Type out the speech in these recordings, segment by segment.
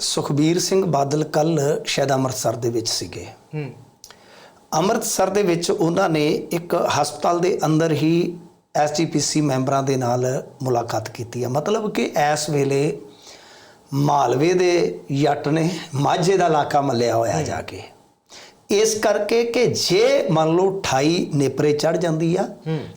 ਸੁਖਬੀਰ ਸਿੰਘ ਬਾਦਲ ਕੱਲ ਸ਼ਾਇਦ ਅੰਮ੍ਰਿਤਸਰ ਦੇ ਵਿੱਚ ਸੀਗੇ। ਹੂੰ। ਅੰਮ੍ਰਿਤਸਰ ਦੇ ਵਿੱਚ ਉਹਨਾਂ ਨੇ ਇੱਕ ਹਸਪਤਾਲ ਦੇ ਅੰਦਰ ਹੀ ਐਸਜੀਪੀਸੀ ਮੈਂਬਰਾਂ ਦੇ ਨਾਲ ਮੁਲਾਕਾਤ ਕੀਤੀ ਹੈ ਮਤਲਬ ਕਿ ਇਸ ਵੇਲੇ ਮਾਲਵੇ ਦੇ ਜੱਟ ਨੇ ਮਾਝੇ ਦਾ ਇਲਾਕਾ ਮੱਲਿਆ ਹੋਇਆ ਜਾ ਕੇ। ਇਸ ਕਰਕੇ ਕਿ ਜੇ ਮੰਨ ਲਓ 28 ਨੇਪਰੇ ਚੜ ਜਾਂਦੀ ਆ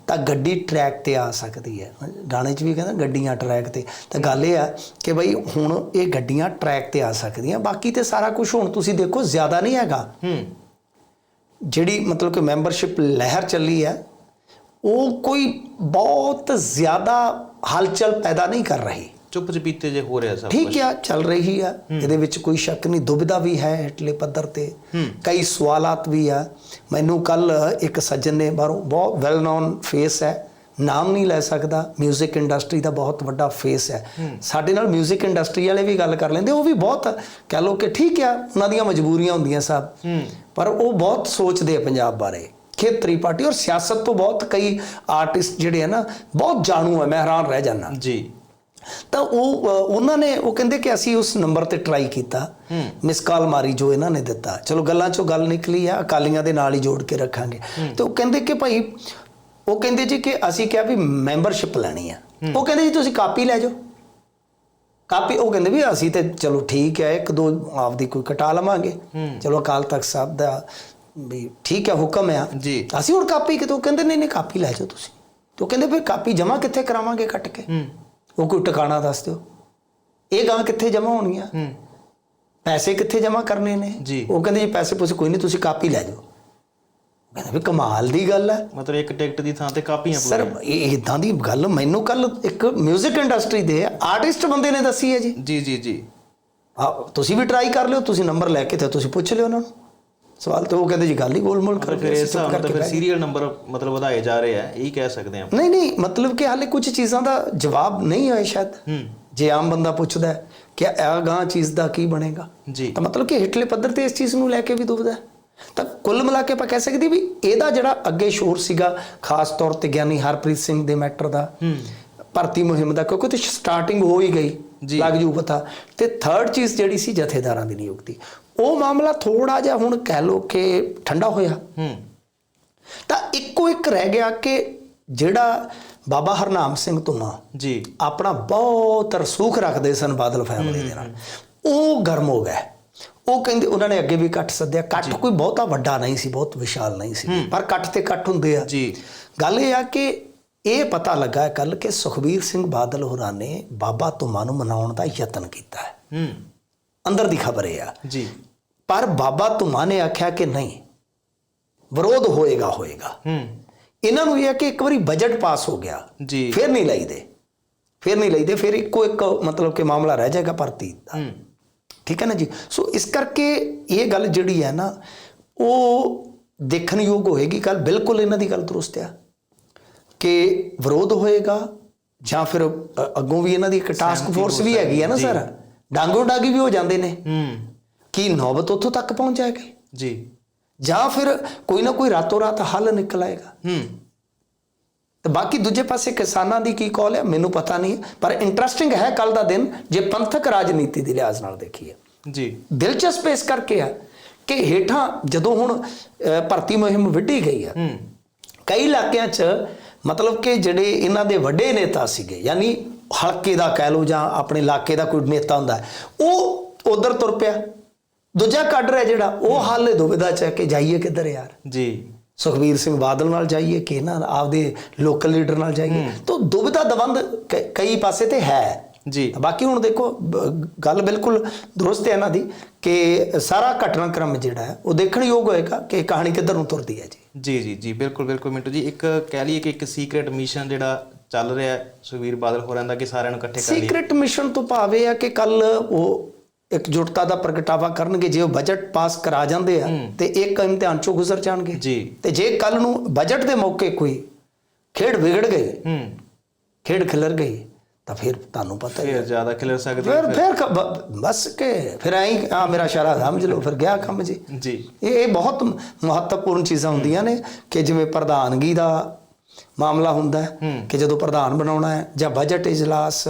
ਤਾਂ ਗੱਡੀ ਟਰੈਕ ਤੇ ਆ ਸਕਦੀ ਹੈ। ਗਾਣੇ 'ਚ ਵੀ ਕਹਿੰਦਾ ਗੱਡੀਆਂ ਟਰੈਕ ਤੇ। ਤਾਂ ਗੱਲ ਇਹ ਆ ਕਿ ਬਈ ਹੁਣ ਇਹ ਗੱਡੀਆਂ ਟਰੈਕ ਤੇ ਆ ਸਕਦੀਆਂ। ਬਾਕੀ ਤੇ ਸਾਰਾ ਕੁਝ ਹੁਣ ਤੁਸੀਂ ਦੇਖੋ ਜ਼ਿਆਦਾ ਨਹੀਂ ਹੈਗਾ। ਜਿਹੜੀ ਮਤਲਬ ਕਿ ਮੈਂਬਰਸ਼ਿਪ ਲਹਿਰ ਚੱਲੀ ਹੈ ਉਹ ਕੋਈ ਬਹੁਤ ਜ਼ਿਆਦਾ ਹਲਚਲ ਪੈਦਾ ਨਹੀਂ ਕਰ ਰਹੀ। ਚੁੱਪ ਚਪੀਤੇ ਜੇ ਹੋ ਰਿਹਾ ਸਭ ਠੀਕ ਆ ਚੱਲ ਰਹੀ ਆ ਇਹਦੇ ਵਿੱਚ ਕੋਈ ਸ਼ੱਕ ਨਹੀਂ ਦੁਬਿਧਾ ਵੀ ਹੈ ਹੇਠਲੇ ਪੱਧਰ ਤੇ ਕਈ ਸਵਾਲਾਤ ਵੀ ਆ ਮੈਨੂੰ ਕੱਲ ਇੱਕ ਸੱਜਣ ਨੇ ਬਾਹਰੋਂ ਬਹੁਤ ਵੈਲ ਨੋਨ ਫੇਸ ਹੈ ਨਾਮ ਨਹੀਂ ਲੈ ਸਕਦਾ 뮤직 ਇੰਡਸਟਰੀ ਦਾ ਬਹੁਤ ਵੱਡਾ ਫੇਸ ਹੈ ਸਾਡੇ ਨਾਲ 뮤직 ਇੰਡਸਟਰੀ ਵਾਲੇ ਵੀ ਗੱਲ ਕਰ ਲੈਂਦੇ ਉਹ ਵੀ ਬਹੁਤ ਕਹਿ ਲੋ ਕਿ ਠੀਕ ਆ ਉਹਨਾਂ ਦੀਆਂ ਮਜਬੂਰੀਆਂ ਹੁੰਦੀਆਂ ਸਭ ਪਰ ਉਹ ਬਹੁਤ ਸੋਚਦੇ ਆ ਪੰਜਾਬ ਬਾਰੇ ਖੇਤਰੀ ਪਾਰਟੀ ਔਰ ਸਿਆਸਤ ਤੋਂ ਬਹੁਤ ਕਈ ਆਰਟਿਸਟ ਜਿਹੜੇ ਆ ਨਾ ਬਹੁਤ ਜਾਣੂ ਹੈ ਮੈਂ ਹੈਰਾਨ ਰਹਿ ਜਾਂਦਾ ਜੀ ਤਾਂ ਉਹ ਉਹਨਾਂ ਨੇ ਉਹ ਕਹਿੰਦੇ ਕਿ ਅਸੀਂ ਉਸ ਨੰਬਰ ਤੇ ਟਰਾਈ ਕੀਤਾ। ਮਿਸ ਕਾਲ ਮਾਰੀ ਜੋ ਇਹਨਾਂ ਨੇ ਦਿੱਤਾ। ਚਲੋ ਗੱਲਾਂ ਚੋਂ ਗੱਲ ਨਿਕਲੀ ਆ ਅਕਾਲੀਆਂ ਦੇ ਨਾਲ ਹੀ ਜੋੜ ਕੇ ਰੱਖਾਂਗੇ। ਤੇ ਉਹ ਕਹਿੰਦੇ ਕਿ ਭਾਈ ਉਹ ਕਹਿੰਦੇ ਜੀ ਕਿ ਅਸੀਂ ਕਿਹਾ ਵੀ ਮੈਂਬਰਸ਼ਿਪ ਲੈਣੀ ਆ। ਉਹ ਕਹਿੰਦੇ ਜੀ ਤੁਸੀਂ ਕਾਪੀ ਲੈ ਜਾਓ। ਕਾਪੀ ਉਹ ਕਹਿੰਦੇ ਵੀ ਅਸੀਂ ਤੇ ਚਲੋ ਠੀਕ ਹੈ ਇੱਕ ਦੋ ਆਪਦੀ ਕੋਈ ਕਟਾ ਲਵਾਂਗੇ। ਚਲੋ ਅਕਾਲ ਤਖਤ ਸਾਹਿਬ ਦਾ ਵੀ ਠੀਕ ਹੈ ਹੁਕਮ ਆ। ਜੀ। ਅਸੀਂ ਹੁਣ ਕਾਪੀ ਕਿਤੋਂ ਕਹਿੰਦੇ ਨਹੀਂ ਨਹੀਂ ਕਾਪੀ ਲੈ ਜਾਓ ਤੁਸੀਂ। ਤੇ ਉਹ ਕਹਿੰਦੇ ਵੀ ਕਾਪੀ ਜਮਾ ਕਿੱਥੇ ਕਰਾਵਾਂਗੇ ਕੱਟ ਕੇ? ਹੂੰ। ਉਹ ਕੋਈ ਟਿਕਾਣਾ ਦੱਸ ਦਿਓ। ਇਹ ਗਾਂ ਕਿੱਥੇ ਜਮਾ ਹੋਣੀਆਂ ਹੂੰ। ਪੈਸੇ ਕਿੱਥੇ ਜਮਾ ਕਰਨੇ ਨੇ? ਜੀ। ਉਹ ਕਹਿੰਦੇ ਜੀ ਪੈਸੇ ਪੂਸੇ ਕੋਈ ਨਹੀਂ ਤੁਸੀਂ ਕਾਪੀ ਲੈ ਜਾਓ। ਕਹਿੰਦੇ ਵੀ ਕਮਾਲ ਦੀ ਗੱਲ ਹੈ ਮਤਲਬ ਇੱਕ ਟਿਕਟ ਦੀ ਥਾਂ ਤੇ ਕਾਪੀਆਂ ਸਰ ਇਹ ਇਦਾਂ ਦੀ ਗੱਲ ਮੈਨੂੰ ਕੱਲ ਇੱਕ 뮤직 ਇੰਡਸਟਰੀ ਦੇ ਆਰਟਿਸਟ ਬੰਦੇ ਨੇ ਦੱਸੀ ਹੈ ਜੀ। ਜੀ ਜੀ ਜੀ। ਆ ਤੁਸੀਂ ਵੀ ਟਰਾਈ ਕਰ ਲਿਓ ਤੁਸੀਂ ਨੰਬਰ ਲੈ ਕੇ ਤੇ ਤੁਸੀਂ ਪੁੱਛ ਲਿਓ ਉਹਨਾਂ ਨੂੰ। ਸਵਾਲ ਤੇ ਉਹ ਕਹਿੰਦੇ ਜੀ ਗੱਲ ਹੀ ਗੋਲਮੋਲ ਕਰ ਹਿਸਾਬ ਨਾਲ ਤਾਂ ਫਿਰ ਸੀਰੀਅਲ ਨੰਬਰ ਮਤਲਬ ਵਧਾਏ ਜਾ ਰਹੇ ਆ ਇਹੀ ਕਹਿ ਸਕਦੇ ਆ ਨਹੀਂ ਨਹੀਂ ਮਤਲਬ ਕਿ ਹਾਲੇ ਕੁਝ ਚੀਜ਼ਾਂ ਦਾ ਜਵਾਬ ਨਹੀਂ ਹੋਇਆ ਸ਼ਾਇਦ। ਜੇ ਆਮ ਬੰਦਾ ਪੁੱਛਦਾ ਕਿ ਇਹ ਗਾਂ ਚੀਜ਼ ਦਾ ਕੀ ਬਣੇਗਾ ਜੀ। ਤਾਂ ਮਤਲਬ ਕਿ ਹੇਠਲੇ ਪੱਧਰ ਤੇ ਇਸ ਚੀਜ਼ ਨੂੰ ਲੈ ਕੇ ਵੀ ਦੁਬਦਾ। ਤਾਂ ਕੁੱਲ ਮਿਲਾ ਕੇ ਆਪਾਂ ਕਹਿ ਸਕਦੇ ਵੀ ਇਹਦਾ ਜਿਹੜਾ ਅੱਗੇ ਸ਼ੋਰ ਸੀਗਾ ਖਾਸ ਤੌਰ ਤੇ ਗਿਆਨੀ ਹਰਪ੍ਰੀਤ ਸਿੰਘ ਦੇ ਮੈਟਰ ਦਾ ਭਰਤੀ ਮੁਹਿੰਮ ਦਾ ਕਿਉਂਕਿ ਤੇ ਸਟਾਰਟਿੰਗ ਹੋ ਹੀ ਗਈ। ਲੱਗ ਜੂ ਪਤਾ। ਤੇ ਥਰਡ ਚੀਜ਼ ਜਿਹੜੀ ਸੀ ਜਥੇਦਾਰਾਂ ਦੀ ਨਿਯੁਕਤੀ। ਉਹ ਮਾਮਲਾ ਥੋੜਾ ਜਿਹਾ ਹੁਣ ਕਹਿ ਲੋ ਕਿ ਠੰਡਾ ਹੋਇਆ। ਹੂੰ। ਤਾਂ ਇੱਕੋ ਇੱਕ ਰਹਿ ਗਿਆ ਕਿ ਜਿਹੜਾ ਬਾਬਾ ਹਰਨਾਮ ਸਿੰਘ ਧੁਮਾ ਜੀ। ਆਪਣਾ ਬਹੁਤ ਰਸੂਖ ਰੱਖਦੇ ਸਨ ਬਾਦਲ ਫੈਮਿਲੀ ਦੇ ਨਾਲ। ਉਹ ਗਰਮ ਹੋ ਗਏ। ਉਹ ਕਹਿੰਦੇ ਉਹਨਾਂ ਨੇ ਅੱਗੇ ਵੀ ਇਕੱਠ ਸੱਦਿਆ। ਇਕੱਠ ਕੋਈ ਬਹੁਤਾ ਵੱਡਾ ਨਹੀਂ ਸੀ ਬਹੁਤ ਵਿਸ਼ਾਲ ਨਹੀਂ ਸੀ। ਪਰ ਇਕੱਠ ਤੇ ਇਕੱਠ ਹੁੰਦੇ ਆ। ਜੀ। ਗੱਲ ਇਹ ਆ ਕਿ ਇਹ ਪਤਾ ਲੱਗਾ ਕੱਲ ਕਿ ਸੁਖਬੀਰ ਸਿੰਘ ਬਾਦਲ ਹੋਰਾਂ ਨੇ ਬਾਬਾ ਧੁਮਾ ਨੂੰ ਮਨਾਉਣ ਦਾ ਯਤਨ ਕੀਤਾ ਹੈ। ਹੂੰ। ਅੰਦਰ ਦੀ ਖਬਰ ਇਹ ਆ। ਜੀ। ਪਰ ਬਾਬਾ ਧੁਮਾ ਨੇ ਆਖਿਆ ਕਿ ਨਹੀਂ ਵਿਰੋਧ ਹੋਏਗਾ ਹੋਏਗਾ। ਹੂੰ। ਇਹਨਾਂ ਨੂੰ ਇਹ ਹੈ ਕਿ ਇੱਕ ਵਾਰੀ ਬਜਟ ਪਾਸ ਹੋ ਗਿਆ। ਜੀ। ਫਿਰ ਨਹੀਂ ਲਈਦੇ। ਫਿਰ ਨਹੀਂ ਲਈਦੇ ਫਿਰ ਇੱਕੋ ਇੱਕ ਮਤਲਬ ਕਿ ਮਾਮਲਾ ਰਹਿ ਜਾਏਗਾ ਭਰਤੀ ਦਾ। ਠੀਕ ਹੈ ਨਾ ਜੀ? ਸੋ ਇਸ ਕਰਕੇ ਇਹ ਗੱਲ ਜਿਹੜੀ ਹੈ ਨਾ ਉਹ ਦੇਖਣਯੋਗ ਹੋਏਗੀ। ਕੱਲ ਬਿਲਕੁਲ ਇਹਨਾਂ ਦੀ ਗੱਲ ਦਰੁਸਤ ਆ ਕਿ ਵਿਰੋਧ ਹੋਏਗਾ ਜਾਂ ਫਿਰ ਅੱਗੋਂ ਵੀ ਇਹਨਾਂ ਦੀ ਇੱਕ ਟਾਸਕ ਫੋਰਸ ਵੀ ਹੈਗੀ ਹੈ ਨਾ ਸਰ? ਡਾਂਗੋ ਡਾਗੀ ਵੀ ਹੋ ਜਾਂਦੇ ਨੇ। ਹੂੰ। ਕੀ ਨੌਬਤ ਉੱਥੋਂ ਤੱਕ ਪਹੁੰਚ ਜਾਏਗੀ? ਜੀ। ਜਾਂ ਫਿਰ ਕੋਈ ਨਾ ਕੋਈ ਰਾਤੋਂ ਰਾਤ ਹੱਲ ਨਿਕਲ ਆਏਗਾ। ਹੂੰ। ਤੇ ਬਾਕੀ ਦੂਜੇ ਪਾਸੇ ਕਿਸਾਨਾਂ ਦੀ ਕੀ ਕਾਲ ਹੈ ਮੈਨੂੰ ਪਤਾ ਨਹੀਂ। ਪਰ ਇੰਟਰਸਟਿੰਗ ਹੈ ਕੱਲ ਦਾ ਦਿਨ ਜੇ ਪੰਥਕ ਰਾਜਨੀਤੀ ਦੇ ਲਿਹਾਜ਼ ਨਾਲ ਦੇਖੀਏ। ਜੀ। ਦਿਲਚਸਪ ਇਸ ਕਰਕੇ ਆ ਕਿ ਹੇਠਾਂ ਜਦੋਂ ਹੁਣ ਅ, ਭਰਤੀ ਮੁਹਿੰਮ ਵਿੱਢੀ ਗਈ ਆ ਹੂੰ। ਕਈ ਇਲਾਕਿਆਂ 'ਚ ਮਤਲਬ ਕਿ ਜਿਹੜੇ ਇਹਨਾਂ ਦੇ ਵੱਡੇ ਨੇਤਾ ਸੀਗੇ ਯਾਨੀ ਹਲਕੇ ਦਾ ਕਹਿ ਲਓ ਜਾਂ ਆਪਣੇ ਇਲਾਕੇ ਦਾ ਕੋਈ ਨੇਤਾ ਹੁੰਦਾ ਉਹ ਉਧਰ ਤੁਰ ਪਿਆ। ਦੂਜਾ ਕਾਡਰ ਹੈ ਜਿਹੜਾ ਉਹ ਹਾਲੇ ਦੁਬਿਧਾ ਚ ਕਿ ਜਾਈਏ ਕਿੱਧਰ ਯਾਰ? ਜੀ। ਸੁਖਬੀਰ ਸਿੰਘ ਬਾਦਲ ਨਾਲ ਜਾਈਏ ਕਿ ਨਾ ਆਪਦੇ ਲੋਕਲ ਲੀਡਰ ਨਾਲ ਜਾਈਏ? ਤਾਂ ਦੁਬਿਧਾ ਦਵੰਦ ਕਈ ਪਾਸੇ ਤੇ ਹੈ। ਜੀ। ਬਾਕੀ ਹੁਣ ਦੇਖੋ ਗੱਲ ਬਿਲਕੁਲ ਦਰੁਸਤ ਹੈ ਇਹਨਾਂ ਦੀ ਕਿ ਸਾਰਾ ਘਟਨਾਕ੍ਰਮ ਜਿਹੜਾ ਹੈ ਉਹ ਦੇਖਣ ਯੋਗ ਹੋਏਗਾ ਕਿ ਕਹਾਣੀ ਕਿੱਧਰ ਨੂੰ ਤੁਰਦੀ ਹੈ ਜੀ। ਜੀ ਜੀ ਜੀ ਬਿਲਕੁਲ ਬਿਲਕੁਲ ਮਿੰਟੂ ਜੀ ਇੱਕ ਕਹਿ ਲਈਏ ਕਿ ਇੱਕ ਸੀਕ੍ਰੀਟ ਮਿਸ਼ਨ ਜਿਹੜਾ ਚੱਲ ਰਿਹਾ ਹੈ ਸੁਖਵੀਰ ਬਾਦਲ ਹੋਰਾਂ ਦਾ ਕਿ ਸਾਰਿਆਂ ਨੂੰ ਇਕੱਠੇ ਕਰ ਲਈਏ। ਸੀਕ੍ਰੀਟ ਮਿਸ਼ਨ ਤੋਂ ਭਾਵੇਂ ਆ ਕਿ ਕੱਲ ਉਹ ਇਕਜੁੱਟਤਾ ਦਾ ਪ੍ਰਗਟਾਵਾ ਕਰਨਗੇ ਜੇ ਉਹ ਬਜਟ ਪਾਸ ਕਰਾ ਜਾਂਦੇ ਆ ਤੇ ਇੱਕ ਇਮਤਿਹਾਨ ਚੋਂ ਗੁਜ਼ਰ ਜਾਣਗੇ। ਜੀ। ਤੇ ਜੇ ਕੱਲ ਨੂੰ ਬਜਟ ਦੇ ਮੌਕੇ ਕੋਈ ਖੇਡ ਵਿਗੜ ਗਈ ਹੂੰ। ਖੇਡ ਖਿਲਰ ਗਈ ਤਾਂ ਫਿਰ ਤੁਹਾਨੂੰ ਪਤਾ ਹੀ ਫਿਰ ਜ਼ਿਆਦਾ ਖਿਲਰ ਸਕਦੀ ਫਿਰ ਫਿਰ? ਕ- ਬਸ ਕੇ ਫਿਰ ਐਂ ਆ ਮੇਰਾ ਸ਼ਰਾ ਸਮਝ ਲਓ ਫਿਰ ਗਿਆ ਕੰਮ ਜੀ। ਜੀ। ਇਹ ਇਹ ਬਹੁਤ ਮਹੱਤਵਪੂਰਨ ਚੀਜ਼ਾਂ ਹੁੰਦੀਆਂ ਨੇ ਕਿ ਜਿਵੇਂ ਪ੍ਰਧਾਨਗੀ ਦਾ ਮਾਮਲਾ ਹੁੰਦਾ ਹੈ ਕਿ ਜਦੋਂ ਪ੍ਰਧਾਨ ਬਣਾਉਣਾ ਹੈ ਜਾਂ ਬਜਟ ਇਜਲਾਸ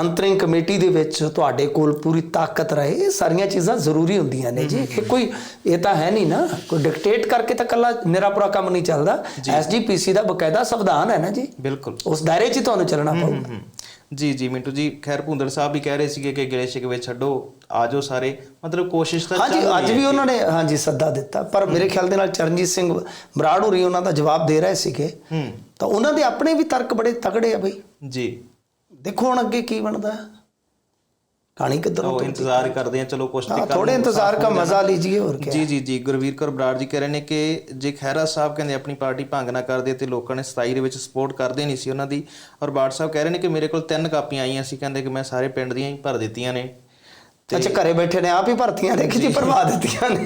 ਅੰਤਰਿੰਗ ਕਮੇਟੀ ਦੇ ਵਿੱਚ ਤੁਹਾਡੇ ਕੋਲ ਪੂਰੀ ਤਾਕਤ ਰਹੇ ਇਹ ਸਾਰੀਆਂ ਚੀਜ਼ਾਂ ਜ਼ਰੂਰੀ ਹੁੰਦੀਆਂ ਨੇ ਜੀ। ਇਹ ਕੋਈ ਇਹ ਤਾਂ ਹੈ ਨਹੀਂ ਨਾ। ਕੋਈ ਡਿਕਟੇਟ ਕਰਕੇ ਤਾਂ ਕੱਲਾ ਨਿਰਾਪੁਰਾ ਕੰਮ ਨਹੀਂ ਚੱਲਦਾ। ਐਸਜੀਪੀਸੀ ਦਾ ਬਕਾਇਦਾ ਸੰਵਿਧਾਨ ਹੈ ਨਾ ਜੀ। ਬਿਲਕੁਲ। ਉਸ ਦਾਇਰੇ 'ਚ ਹੀ ਤੁਹਾਨੂੰ ਚੱਲਣਾ ਪਊਗਾ। ਜੀ ਜੀ ਮਿੰਟੂ ਜੀ ਖੈਰ ਭੁੰਦਰ ਸਾਹਿਬ ਵੀ ਕਹਿ ਰਹੇ ਸੀਗੇ ਕਿ ਗਿਲੇ ਸ਼ਿਕਵੇ ਛੱਡੋ ਆਜੋ ਸਾਰੇ। ਮਤਲਬ ਕੋਸ਼ਿਸ਼ ਤਾਂ ਹਾਂਜੀ ਅੱਜ ਵੀ ਉਹਨਾਂ ਨੇ ਹਾਂਜੀ ਸੱਦਾ ਦਿੱਤਾ। ਪਰ ਮੇਰੇ ਖਿਆਲ ਦੇ ਨਾਲ ਚਰਨਜੀਤ ਸਿੰਘ ਬਰਾੜ ਹੋਰੀ ਉਹਨਾਂ ਦਾ ਜਵਾਬ ਦੇ ਰਹੇ ਸੀਗੇ। ਹੂੰ। ਤਾਂ ਉਹਨਾਂ ਦੇ ਆਪਣੇ ਵੀ ਤਰਕ ਬੜੇ ਤਗੜੇ ਆ ਬਈ। ਜੀ। ਦੇਖੋ ਹੁਣ ਅੱਗੇ ਕੀ ਬਣਦਾ। ਹੈ ਕਹਾਣੀ ਕਿੱਧਰੋਂ ਉਹ ਇੰਤਜ਼ਾਰ ਕਰਦੇ ਆ ਚਲੋ ਕੁਛ ਤੇ ਥੋੜੇ ਇੰਤਜ਼ਾਰ ਦਾ। ਮਜ਼ਾ ਲੀजिए ਹੋਰ ਕੀ ਜੀ ਜੀ ਜੀ ਗੁਰਵੀਰ ਕੌਰ ਬਰਾੜ ਜੀ ਕਹਿ ਰਹੇ ਨੇ ਕਿ ਜੇ ਖਹਿਰਾ ਸਾਹਿਬ ਕਹਿੰਦੇ ਆਪਣੀ ਪਾਰਟੀ ਭੰਗ ਨਾ ਕਰਦੇ ਤੇ ਲੋਕਾਂ ਨੇ 27 ਦੇ ਵਿੱਚ ਸਪੋਰਟ ਕਰਦੇ ਨਹੀਂ ਸੀ ਉਹਨਾਂ ਦੀ ਔਰ ਬਾੜ ਸਾਹਿਬ ਕਹਿ ਰਹੇ ਨੇ ਕਿ ਮੇਰੇ ਕੋਲ ਤਿੰਨ ਕਾਪੀਆਂ ਆਈਆਂ ਸੀ ਕਹਿੰਦੇ ਕਿ ਮੈਂ ਸਾਰੇ ਪਿੰਡ ਦੀਆਂ ਹੀ ਭਰ ਦਿੱਤੀਆਂ ਨੇ। ਅੱਛਾ ਘਰੇ ਬੈਠੇ ਨੇ ਆਪ ਹੀ ਭਰਤੀਆਂ ਨੇ ਕਿ ਜੀ। ਭਰਵਾ ਦਿੱਤੀਆਂ ਨੇ?